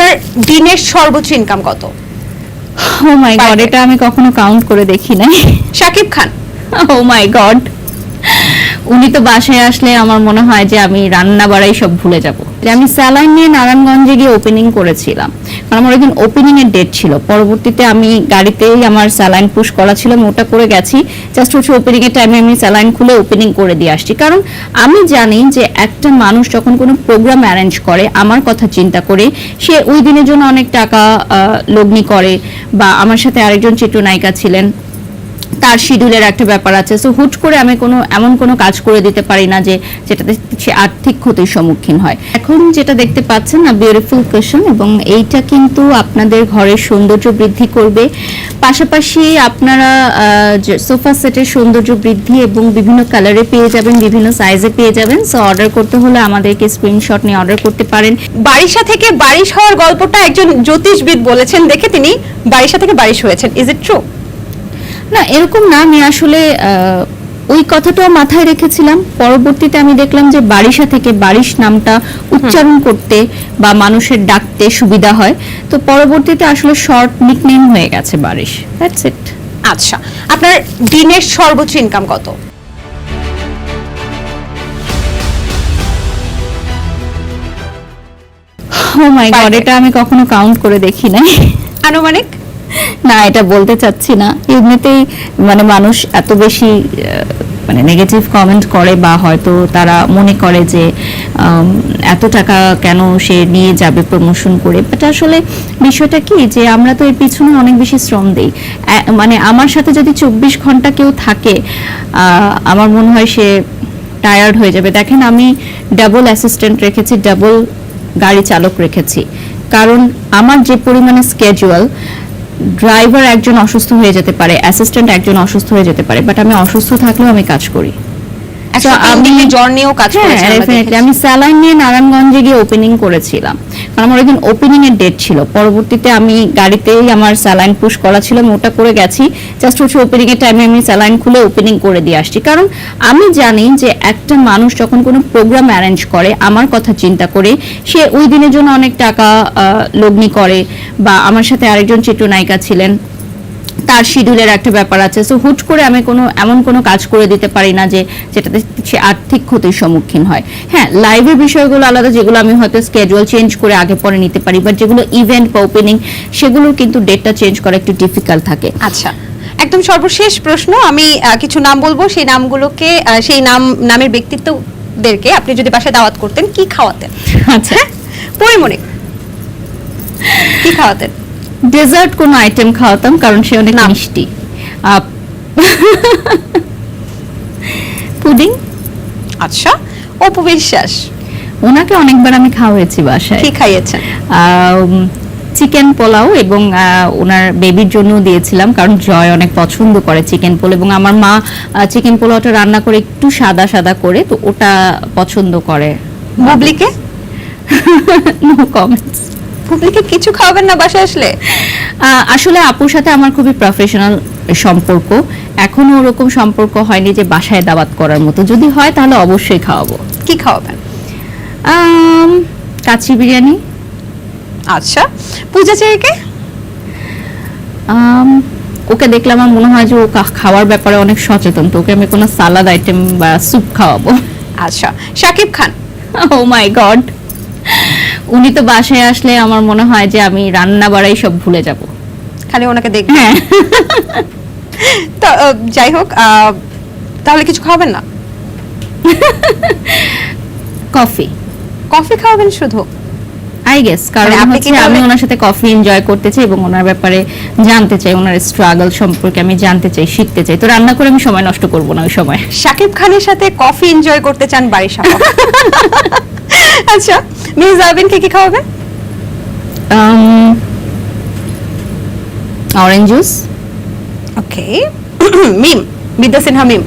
আপনার দিনের সর্বোচ্চ ইনকাম কত? ও মাই গড এটা আমি কখনো কাউন্ট করে দেখি নাই। শাকিব খান। ও মাই গড উনি তো বাসায় আসলে আমার মনে হয় যে আমি রান্না বাড়াই সব ভুলে যাব। আমি স্যালাইন নিয়ে নারায়ণগঞ্জে গিয়ে ওপেনিং করেছিলাম। কারণ আমার ওইদিন ওপেনিং এর ডেট ছিল। পরবর্তীতে আমি গাড়িতেই আমার স্যালাইন পুশ করা ছিল। আমি ওটা করে গেছি। জাস্ট হচ্ছে ওপেনিং এর টাইমে আমি স্যালাইন খুলে ওপেনিং করে দিয়ে আসছি। কারণ আমি জানি যে একটা মানুষ যখন কোনো প্রোগ্রাম অ্যারেঞ্জ করে, আমার কথা চিন্তা করে, সে ওই দিনের জন্য অনেক টাকা লগ্নি করে বা আমার সাথে আরেকজন চিত্রনায়িকা ছিলেন। তার শিডিউলের একটা ব্যাপার আছে। সো হুট করে আমি কোনো, এমন কোনো কাজ করে দিতে পারি না যে, যেটাতে সে আর্থিক ক্ষতির সম্মুখীন হয়। এখন যেটা দেখতে পাচ্ছেন না বিউটিফুল কুশন এবং এইটা কিন্তু আপনাদের ঘরের সৌন্দর্য বৃদ্ধি করবে। পাশাপাশি আপনারা সোফা সেটের সৌন্দর্য বৃদ্ধি এবং বিভিন্ন কালারে পেয়ে যাবেন, বিভিন্ন সাইজে পেয়ে যাবেন। সো অর্ডার করতে হলে আমাদেরকে স্ক্রিনশট নিয়ে অর্ডার করতে পারেন। বারিশা থেকে বারিশ হওয়ার গল্পটা একজন জ্যোতিষবিদ বলেছেন, দেখে তিনি বারিশা থেকে বারিশ হয়েছেন। ইজ ইট ট্রু না এরকম না। আমি আসলে ওই কথাটাও মাথায় রেখেছিলাম। পরবর্তীতে আমি দেখলাম যে বারিশা থেকে বারিশ নামটা উচ্চারণ করতে বা মানুষের ডাকতে সুবিধা হয়। তো পরবর্তীতে আসলে শর্ট নিকনেম হয়ে গেছে বারিশ। দ্যাটস ইট আচ্ছা আপনার দিনের সর্বোচ্চ ইনকাম কত? ও মাই গড এটা আমি কখনো কাউন্ট করে দেখি নাই। আনুমানিক? না, এটা বলতে চাচ্ছি না। এমনিতেই মানে মানুষ এত বেশি মানে নেগেটিভ কমেন্ট করে বা হয়তো তারা মনে করে যে এত টাকা কেন সে নিয়ে যাবে প্রমোশন করে। বাট আসলে বিষয়টা কি যে, আমরা তো এর পিছনে অনেক বেশি শ্রম দেই। মানে আমার সাথে যদি চব্বিশ ঘণ্টা কেউ থাকে আমার মনে হয় সে টায়ার্ড হয়ে যাবে। দেখেন, আমি ডাবল অ্যাসিস্ট্যান্ট রেখেছি ডাবল গাড়ি চালক রেখেছি। কারণ আমার যে পরিমাণে স্কেজুয়াল ড্রাইভার একজন অসুস্থ হয়ে যেতে পারে অ্যাসিস্ট্যান্ট একজন অসুস্থ হয়ে যেতে পারে বাট আমি অসুস্থ থাকলেও আমি কাজ করি। তিন আমি- জ্বর নিয়েও কাজ হ্যাঁ। আমি স্যালাইন নিয়ে নারায়ণগঞ্জে গিয়ে ওপেনিং করেছিলাম। কারণ আমার ওইদিন ওপেনিং এর ডেট ছিল। পরবর্তীতে আমি গাড়িতেই আমার স্যালাইন পুশ করা ছিল আমি ওটা করে গেছি। জাস্ট হচ্ছে ওপেনিং এর টাইমে আমি স্যালাইন খুলে ওপেনিং করে দিয়ে আসছি। কারণ আমি জানি যে একটা মানুষ যখন কোনো প্রোগ্রাম অ্যারেঞ্জ করে আমার কথা চিন্তা করে সে ওই দিনের জন্য অনেক টাকা লগ্নি করে বা আমার সাথে আরেকজন চিত্রনায়িকা ছিলেন। তার শিডিউলের একটা ব্যাপার আছে। সো হুট করে আমি কোনো এমন কোনো কাজ করে দিতে পারি না যে যেটাতে সে আর্থিক ক্ষতির সম্মুখীন হয়। হ্যাঁ লাইভের বিষয়গুলো আলাদা যেগুলো আমি হয়তো স্কেজুয়াল চেঞ্জ করে আগে পরে নিতে পারি বাট যেগুলো ইভেন্ট বা ওপেনিং সেগুলোর কিন্তু ডেটটা চেঞ্জ করা একটু ডিফিকাল্ট থাকে। আচ্ছা একদম সর্বশেষ প্রশ্ন আমি কিছু নাম বলব। সেই নামগুলোকে সেই নাম নামের ব্যক্তিত্বদেরকে আপনি যদি বাসায় দাওয়াত করতেন কি খাওয়াতেন? আচ্ছা। পরিমণি। কি খাওয়াতেন? ডেজার্ট কোনো আইটেম খাওয়াতাম কারণ সে অনেক। মিষ্টি। পুডিং? আচ্ছা অপু বিশ্বাস ওনাকে অনেকবার আমি খাওয়াইছি বাসায়। কি খাইয়েছেন? চিকেন পোলাও এবং ওনার বেবির জন্য দিয়েছিলাম কারণ জয় অনেক পছন্দ করে চিকেন পোলাও এবং আমার মা চিকেন পোলাওটা রান্না করে একটু সাদা সাদা করে তো ওটা পছন্দ করে। বুবলিকে? নো কমেন্টস বুবলিকে কিছু খাওয়াবেন না বাসায় আসলে? আসলে আপুর সাথে আমার খুবই প্রফেশনাল সম্পর্ক। এখনও ওরকম সম্পর্ক হয়নি যে বাসায় দাওয়াত করার মতো। যদি হয় তাহলে অবশ্যই খাওয়াবো। কি খাওয়াবেন? কাচ্চি বিরিয়ানি। আচ্ছা পূজা চেয়েকে আম, ওকে দেখলে আমার মনে হয় যে ও খাওয়ার ব্যাপারে অনেক সচেতন তো ওকে আমি কোনো সালাদ আইটেম বা স্যুপ খাওয়াবো। আচ্ছা শাকিব খান? ও মাই গড উনি তো বাসায় আসলে আমার মনে হয় যে আমি রান্না বাড়াই সব ভুলে যাব। খালি ওনাকে দেখবেন হ্যাঁ। তো যাই হোক তাহলে কিছু খাওয়াবেন না? কফি। কফি খাওয়াবেন শুধু? আই গেস কারণ মানে হচ্ছে আমি ওনার সাথে কফি এনজয় করতে চাই এবং ওনার ব্যাপারে জানতে চাই ওনার স্ট্রাগল সম্পর্কে আমি জানতে চাই শিখতে চাই। তো রান্না করে আমি সময় নষ্ট করব না ওই সময়। শাকিব খানের সাথে কফি এনজয় করতে চান বাড়ির সাথে আচ্ছা। মিস আবিনকে কি খাওয়াবেন অরেঞ্জ জুস ওকে মিম বিদ্যা সিনহা মিম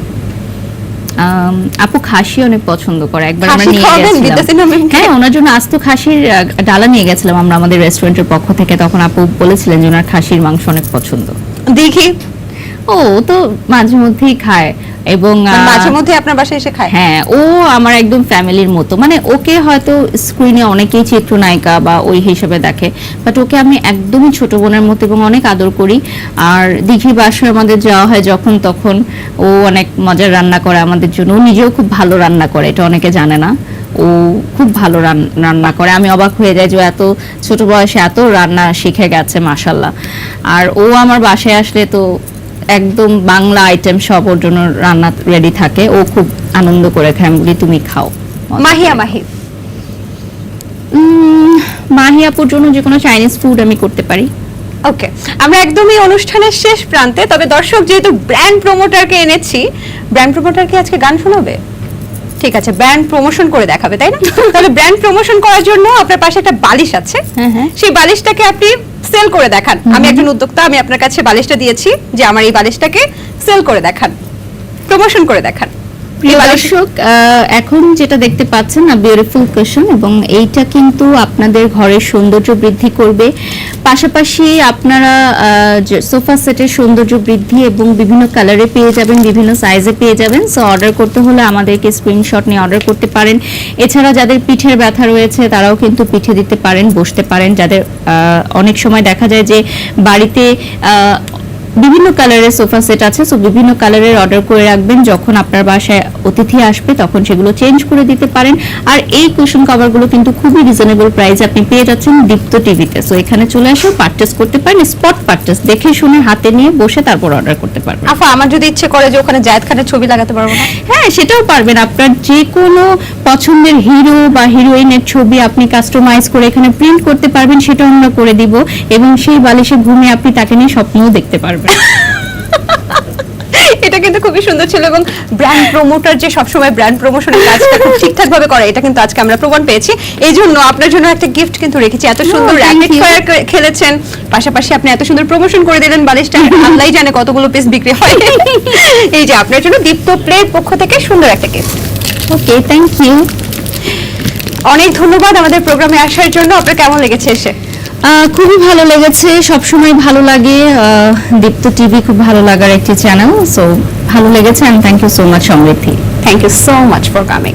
আপু খাসি অনেক পছন্দ করে একবার আমরা নিয়ে গেছিলাম? হ্যাঁ ওনার জন্য আস্ত খাসির ডালা নিয়ে গেছিলাম আমরা আমাদের রেস্টুরেন্টের পক্ষ থেকে তখন আপু বলেছিলেন যে ওনার খাসির মাংস অনেক পছন্দ। দেখি। ও তো মাঝে মধ্যেই খায় এবং মাঝে মধ্যে আপনার বাসায় এসে খায়? হ্যাঁ ও আমার একদম ফ্যামিলির মতো। মানে ওকে হয়তো স্ক্রিনে অনেকেই চিত্রনায়িকা বা ওই হিসেবে দেখে বাট ওকে আমি একদমই ছোট বোনের মতো এবং অনেক আদর করি। আর দিঘি বাসায় আমাদের যাওয়া হয় যখন তখন ও অনেক মজার রান্না করে আমাদের জন্য। ও নিজেও খুব ভালো রান্না করে এটা অনেকে জানে না। ও খুব ভালো রান- রান্না করে। আমি অবাক হয়ে যাই যে এত ছোট বয়সে এত রান্না শিখে গেছে মাসাল্লাহ আর ও আমার বাসায় আসলে তো একদম বাংলা আইটেম সব ওর জন্য রান্না রেডি থাকে। ও খুব আনন্দ করে খায়। বলি তুমি খাও। মাহিয়া মাহি। মাহি আপুর জন্য যে কোনো চাইনিজ ফুড আমি করতে পারি। ওকে আমরা একদমই অনুষ্ঠানের শেষ প্রান্তে তবে দর্শক যেহেতু ব্র্যান্ড প্রমোটারকে এনেছি ব্র্যান্ড প্রমোটার কি আজকে গান শোনাবে? ঠিক আছে ব্র্যান্ড প্রমোশন করে দেখাবে তাই না? তাহলে ব্র্যান্ড প্রমোশন করার জন্য আপনার পাশে একটা বালিশ আছে। হ্যাঁ, হ্যাঁ। সেই বালিশটাকে আপনি সেল করে দেখান। আমি একজন উদ্যোক্তা আমি আপনার কাছে বালিশটা দিয়েছি যে আমার এই বালিশটাকে সেল করে দেখান প্রমোশন করে দেখান। প্রিয় দর্শক এখন যেটা দেখতে পাচ্ছেন না বিউটিফুল কুশন এবং এইটা কিন্তু আপনাদের ঘরের সৌন্দর্য বৃদ্ধি করবে। পাশাপাশি আপনারা সোফা সেটের সৌন্দর্য বৃদ্ধি এবং বিভিন্ন কালারে পেয়ে যাবেন বিভিন্ন সাইজে পেয়ে যাবেন। সো অর্ডার করতে হলে আমাদেরকে স্ক্রিনশট নিয়ে অর্ডার করতে পারেন। এছাড়া যাদের পিঠের ব্যথা রয়েছে তারাও কিন্তু পিঠে দিতে পারেন বসতে পারেন। যাদের অনেক সময় দেখা যায় যে বাড়িতে বিভিন্ন কালারের সোফা সেট আছে সো বিভিন্ন কালারের অর্ডার করে রাখবেন। যখন আপনার বাসায় অতিথি আসবে তখন সেগুলো চেঞ্জ করে দিতে পারেন। আর এই কুশন কভারগুলো কিন্তু খুবই রিজনেবল প্রাইসে আপনি পেয়ে যাচ্ছেন দীপ্ত টিভিতে সো এখানে চলে এসে পারচেস করতে পারেন স্পট পারচেস দেখে শুনে হাতে নিয়ে বসে তারপর অর্ডার করতে পারবেন। আফা আমার যদি ইচ্ছে করে যে ওখানে জায়েদ খানের ছবি লাগাতে পারব না? হ্যাঁ সেটাও পারবেন। আপনার যে কোনো পছন্দের হিরো বা হিরোইনের ছবি আপনি কাস্টমাইজ করে এখানে প্রিন্ট করতে পারবেন সেটাও আমরা করে দিব। এবং সেই বালিশে ঘুমিয়ে আপনি তাকে নিয়ে স্বপ্নও দেখতে পারবেন। এটা কিন্তু খুবই সুন্দর ছিল এবং ব্র্যান্ড প্রমোটার যে সবসময় ব্র্যান্ড প্রমোশনের কাজটা খুব ঠিকঠাক ভাবে করে এটা কিন্তু আজকে আমরা প্রমাণ পেয়েছি। এই জন্য আপনার জন্য একটা গিফট কিন্তু রেখেছি। এত সুন্দর র্যাকেট ফায়ার খেলেছেন পাশাপাশি আপনি এত সুন্দর প্রমোশন করে দিলেন বালিশটা আল্লাহ জানে কতগুলো পিস বিক্রি হয়। এই যে আপনার জন্য দীপ্ত প্লের পক্ষ থেকে সুন্দর একটা গিফট ওকে থ্যাংক ইউ অনেক ধন্যবাদ আমাদের প্রোগ্রামে আসার জন্য। আপনার কেমন লেগেছে এসে? খুবই ভালো লেগেছে সব সময় ভালো লাগে। দীপ্ত টিভি খুব ভালো লাগার একটি চ্যানেল সো ভালো লেগেছে and thank you so much Samriddhi. Thank you so much for coming